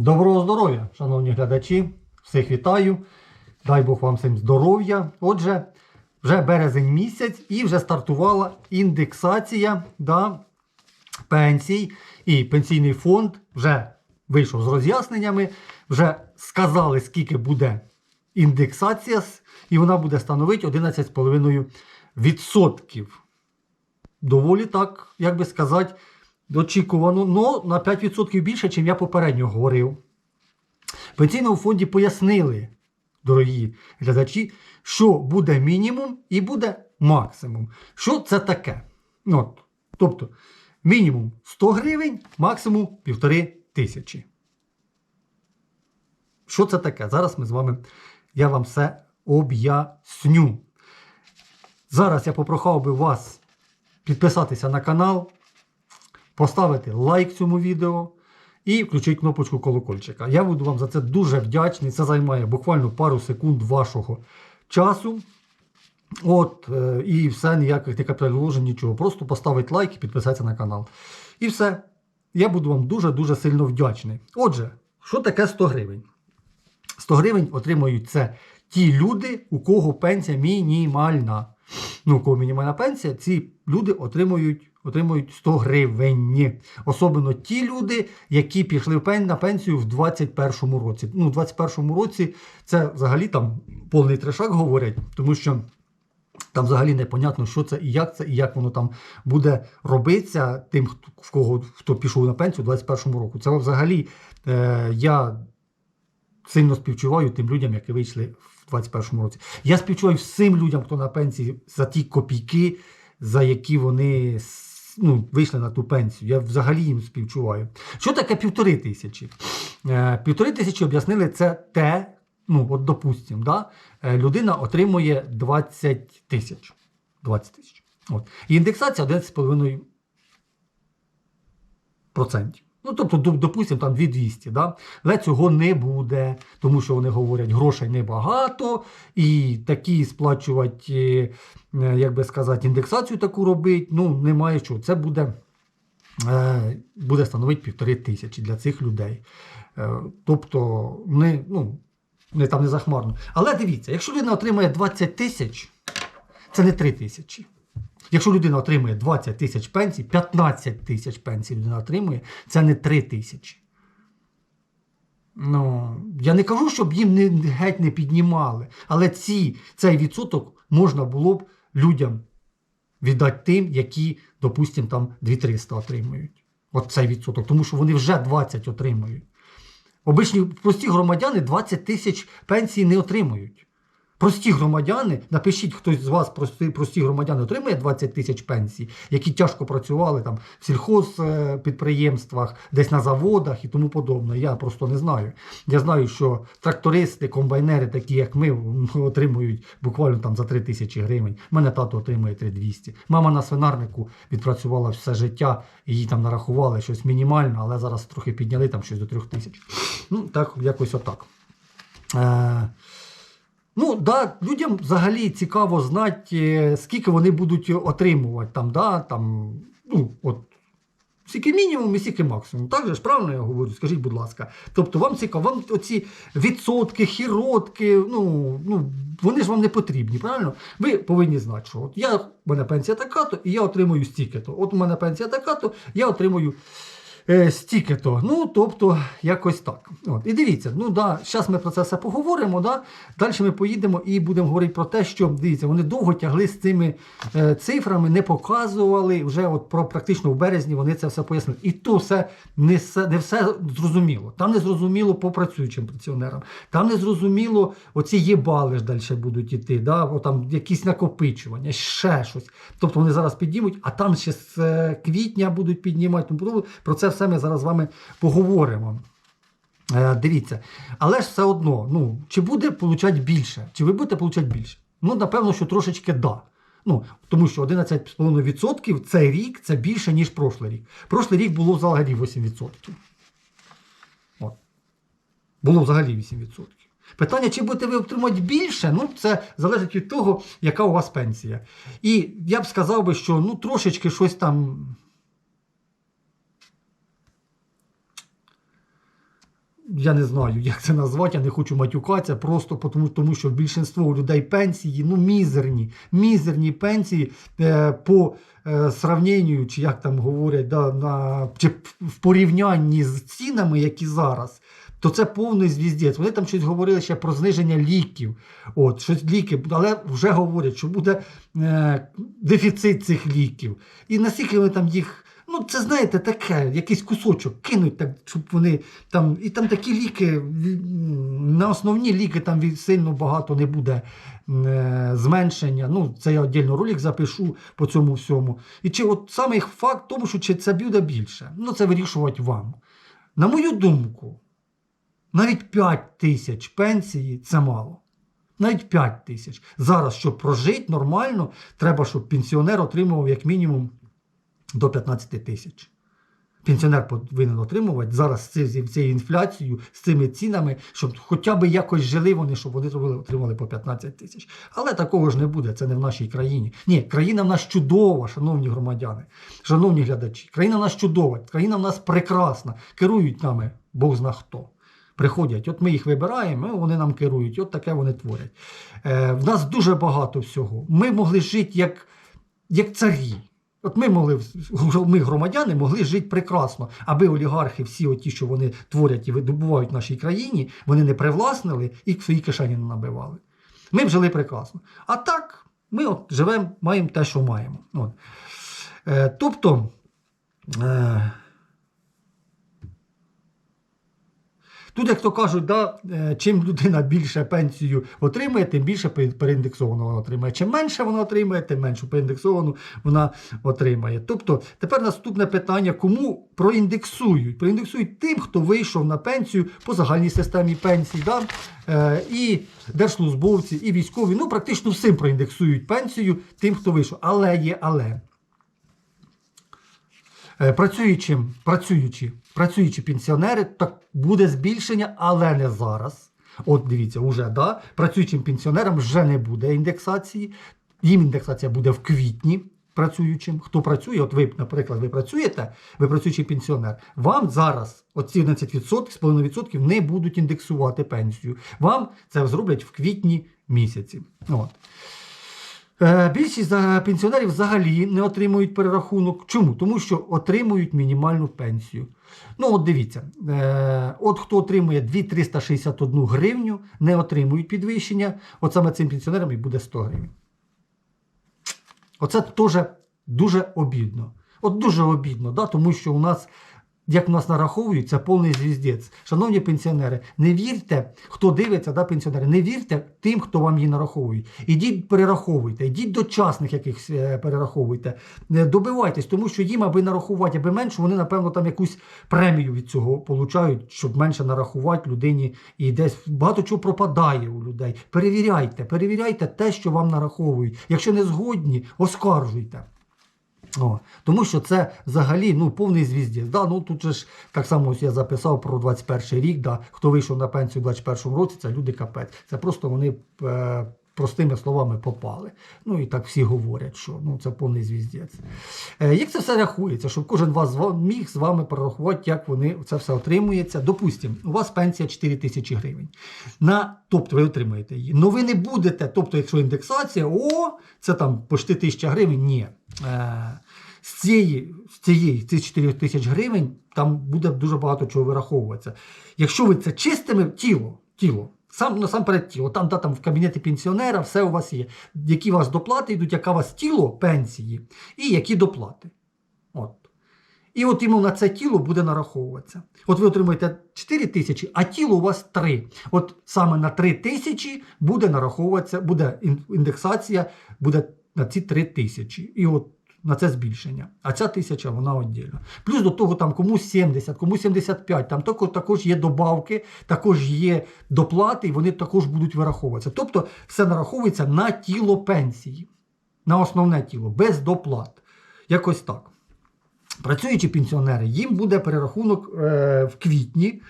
Доброго здоров'я, шановні глядачі. Всіх вітаю. Дай Бог вам всім здоров'я. Отже, вже березень місяць і вже стартувала індексація да, пенсій. І пенсійний фонд вже вийшов з роз'ясненнями, вже сказали, скільки буде індексація, і вона буде становити 11,5%. Доволі так, як би сказати, очікувано, но на 5% більше, ніж я попередньо говорив. Пенсійному фонді пояснили, дорогі глядачі, що буде мінімум і буде максимум. Що це таке? Ну, от, тобто, мінімум 100 гривень, максимум 1500 тисячі. Що це таке? Зараз ми з вами, я вам все об'ясню. Зараз я попрохав би вас підписатися на канал, поставити лайк цьому відео і включити кнопочку колокольчика. Я буду вам за це дуже вдячний. Це займає буквально пару секунд вашого часу. От, е, і все, ніяких не капіталоложень, нічого. Просто поставити лайк і підписатися на канал. І все. Я буду вам дуже-дуже сильно вдячний. Отже, що таке 100 гривень? 100 гривень отримують це ті люди, у кого пенсія мінімальна. Ну, у кого мінімальна пенсія, ці люди отримують, отримують 100 гривень. Особливо ті люди, які пішли на пенсію в 21-му році. Ну, в 21-му році це взагалі там повний трешак говорять, тому що. Там взагалі непонятно, що це і як це, і як воно там буде робитися тим, хто, в кого хто пішов на пенсію у 21-му року. Це взагалі е, я сильно співчуваю тим людям, які вийшли в 21-му році. Я співчуваю всім людям, хто на пенсії за ті копійки, за які вони ну, вийшли на ту пенсію. Я взагалі їм співчуваю. Що таке півтори тисячі? Е, Півтори тисячі об'яснили це те, ну, от допустимо, да? е, людина отримує 20 тисяч. 20 тисяч. От. І індексація 11,5%. Ну, тобто, допустимо, там 2200, да? але цього не буде, тому що вони говорять, грошей небагато, і такі сплачувати, е, як би сказати, індексацію таку робити, ну, немає чого. Це буде, е, буде становити півтори тисячі для цих людей. Е, тобто, не, ну, не там не захмарно. Але дивіться, якщо людина отримує 20 тисяч, це не 3 тисячі. Якщо людина отримує 20 тисяч пенсій, 15 тисяч пенсій людина отримує, це не 3 тисячі. Ну, я не кажу, щоб їм не, геть не піднімали, але ці, цей відсоток можна було б людям віддати тим, які, допустимо, там 2300 отримують. От цей відсоток, тому що вони вже 20 отримують. Обичні прості громадяни 20 тисяч пенсій не отримують. Прості громадяни, напишіть, хтось з вас прості, прості громадяни отримує 20 тисяч пенсій, які тяжко працювали там в сільхозпідприємствах, десь на заводах і тому подобне. Я просто не знаю. Я знаю, що трактористи, комбайнери, такі як ми, отримують буквально там за 3 тисячі гривень. Мене тато отримує 3200. Мама на свинарнику відпрацювала все життя, їй там нарахували щось мінімально, але зараз трохи підняли там щось до 3 тисяч. Ну, так, якось отак. Е, Ну, да, людям взагалі цікаво знати, е, скільки вони будуть отримувати. Там, да, там, ну, от, скільки мінімум і скільки максимум. Так же ж правильно я говорю, скажіть, будь ласка. Тобто вам цікаво, вам оці відсотки, хіротки, ну, ну, вони ж вам не потрібні, правильно? Ви повинні знати, що от я, в мене пенсія така-то, і я отримую стільки-то. От у мене пенсія така-то, я отримую стільки-то. Ну, тобто, якось так. От. І дивіться, ну да, зараз ми про це все поговоримо. Да? Далі ми поїдемо і будемо говорити про те, що дивіться, вони довго тягли з цими е, цифрами, не показували. Вже от про практично в березні вони це все пояснили. І то все не, не все зрозуміло. Там не зрозуміло по працюючим пенсіонерам. Там не зрозуміло, оці єбали ж далі будуть іти, да? О, там якісь накопичування, ще щось. Тобто вони зараз піднімуть, а там ще з е, квітня будуть піднімати. Тому. Про це все ми зараз з вами поговоримо. Е, дивіться, але ж все одно, ну, чи буде получати більше? Чи ви будете получати більше? Ну, напевно, що трошечки да. Ну, тому що 11,5% цей рік це більше, ніж прошлий рік. Прошлий рік було взагалі 8%. От. Було взагалі 8%. Питання, чи будете ви отримати більше, ну це залежить від того, яка у вас пенсія. І я б сказав би, що ну трошечки щось там я не знаю, як це назвати, я не хочу матюкатися, просто тому, тому що більшинство людей пенсії, ну, мізерні, мізерні пенсії е, по е, сравненню, чи як там говорять, да, на, чи в порівнянні з цінами, які зараз. То це повний звіздець. Вони там щось говорили ще про зниження ліків. От, щось ліки, але вже говорять, що буде е, дефіцит цих ліків. І наскільки вони там їх. Ну, це знаєте, таке, якийсь кусочок кинуть, так, щоб вони там. І там такі ліки, на основні ліки там сильно багато не буде е, зменшення. Ну, це я віддільно ролик запишу по цьому всьому. І чи от саме факт тому, що чи це буде більше, ну це вирішувати вам. На мою думку, навіть 5 тисяч пенсії це мало. Навіть 5 тисяч. Зараз, щоб прожити нормально, треба, щоб пенсіонер отримував як мінімум до 15 тисяч. Пенсіонер повинен отримувати зараз з цією інфляцією, з цими цінами, щоб хоча б якось жили вони, щоб вони отримали по 15 тисяч. Але такого ж не буде, це не в нашій країні. Ні, країна в нас чудова, шановні громадяни, шановні глядачі. Країна в нас чудова, країна в нас прекрасна. Керують нами Бог зна хто. Приходять, от ми їх вибираємо, вони нам керують, от таке вони творять. Е, в нас дуже багато всього. Ми могли жити як, як царі. От ми могли, ми, громадяни, могли жити прекрасно, аби олігархи, всі оті, що вони творять і видобувають в нашій країні, вони не привласнили і свої кишені не набивали. Ми б жили прекрасно. А так, ми от живемо, маємо те, що маємо. От. Е, тобто. Е, Тут, як то кажуть, да, е, чим людина більше пенсію отримує, тим більше пе- переіндексовано вона отримає. Чим менше вона отримує, тим меншу переіндексовану вона отримає. Тобто, тепер наступне питання: кому проіндексують? Проіндексують тим, хто вийшов на пенсію по загальній системі пенсій. Да? Е, і держслужбовці, і військові, ну практично всім проіндексують пенсію тим, хто вийшов. Але є але. Е, Працюючи, працюючи, працюючі пенсіонери, так буде збільшення, але не зараз. От дивіться, уже да, працюючим пенсіонерам вже не буде індексації. Їм індексація буде в квітні працюючим. Хто працює, от ви, наприклад, ви працюєте, ви працюючий пенсіонер. Вам зараз оці 11%, з половиною відсотків не будуть індексувати пенсію. Вам це зроблять в квітні місяці. От. Е, Більшість пенсіонерів взагалі не отримують перерахунок. Чому? Тому що отримують мінімальну пенсію. Ну, от дивіться, е, от хто отримує 2361 гривню, не отримують підвищення, от саме цим пенсіонерам і буде 100 гривень. Оце теж дуже обідно. От дуже обідно, да? тому що у нас, як у нас нараховують, це повний звіздець. Шановні пенсіонери, не вірте, хто дивиться, да, пенсіонери, не вірте тим, хто вам її нараховує. Ідіть перераховуйте, ідіть до частних якихось е, перераховуйте. Не добивайтесь, тому що їм, аби нарахувати, аби менше, вони, напевно, там якусь премію від цього получають, щоб менше нарахувати людині. І десь багато чого пропадає у людей. Перевіряйте, перевіряйте те, що вам нараховують. Якщо не згодні, оскаржуйте. О, тому що це взагалі ну, повний звіздець. Да? Ну, тут же ж так само я записав про 21 рік, да? хто вийшов на пенсію у 21 році, це люди капець. Це просто вони е, простими словами попали. Ну і так всі говорять, що ну, це повний звіздець. Е, як це все рахується, щоб кожен вас міг з вами прорахувати, як вони це все отримується. Допустимо, у вас пенсія 4 тисячі гривень. На, тобто ви отримаєте її. Ну ви не будете, тобто, якщо індексація, о, це там почти 1000 гривень, ні. Е, з цієї, з цієї цих 4 тисяч гривень там буде дуже багато чого вираховуватися. Якщо ви це чистиме тіло, тіло, сам насамперед тіло, там, там в кабінеті пенсіонера все у вас є. Які у вас доплати йдуть, яка у вас тіло пенсії, і які доплати. От. І от йому на це тіло буде нараховуватися. От ви отримуєте 4 тисячі, а тіло у вас 3. От саме на 3 тисячі буде нараховуватися, буде індексація, буде на ці 3 тисячі. І от на це збільшення. А ця тисяча вона віддільно. Плюс до того там комусь 70, комусь 75, там також, також є добавки, також є доплати, і вони також будуть вираховуватися. Тобто все нараховується на тіло пенсії, на основне тіло, без доплат. Якось так. Працюючі пенсіонери, їм буде перерахунок е, в квітні.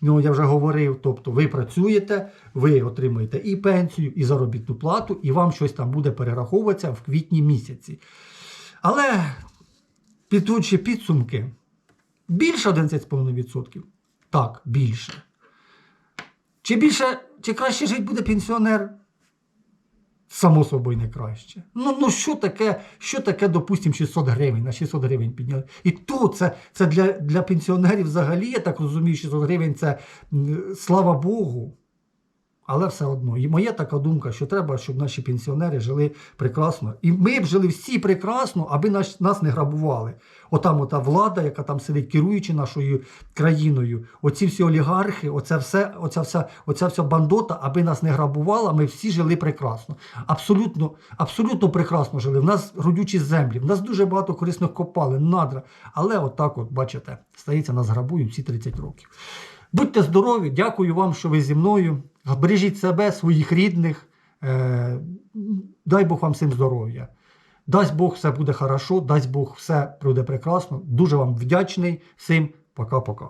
Ну, я вже говорив, тобто ви працюєте, ви отримуєте і пенсію, і заробітну плату, і вам щось там буде перераховуватися в квітні місяці. Але підводячи підсумки, більше 11,5%? Так, більше. Чи більше, чи краще жити буде пенсіонер? Само собою не краще. Ну, ну що таке, що таке, допустимо, 600 гривень, на 600 гривень підняли. І то це, це для, для пенсіонерів взагалі, я так розумію, 600 гривень це слава Богу. Але все одно. І моя така думка, що треба, щоб наші пенсіонери жили прекрасно. І ми б жили всі прекрасно, аби нас, нас не грабували. Отам ота влада, яка там сидить, керуючи нашою країною, оці всі олігархи, оця все, оця вся, оця вся бандота, аби нас не грабувала, ми всі жили прекрасно. Абсолютно, абсолютно прекрасно жили. В нас родючі землі, в нас дуже багато корисних копалин, надра. Але отак, от, бачите, стається, нас грабують всі 30 років. Будьте здорові, дякую вам, що ви зі мною. Бережіть себе, своїх рідних. Е, дай Бог вам всім здоров'я. Дасть Бог, все буде хорошо, дасть Бог, все буде прекрасно. Дуже вам вдячний. Всім пока-пока.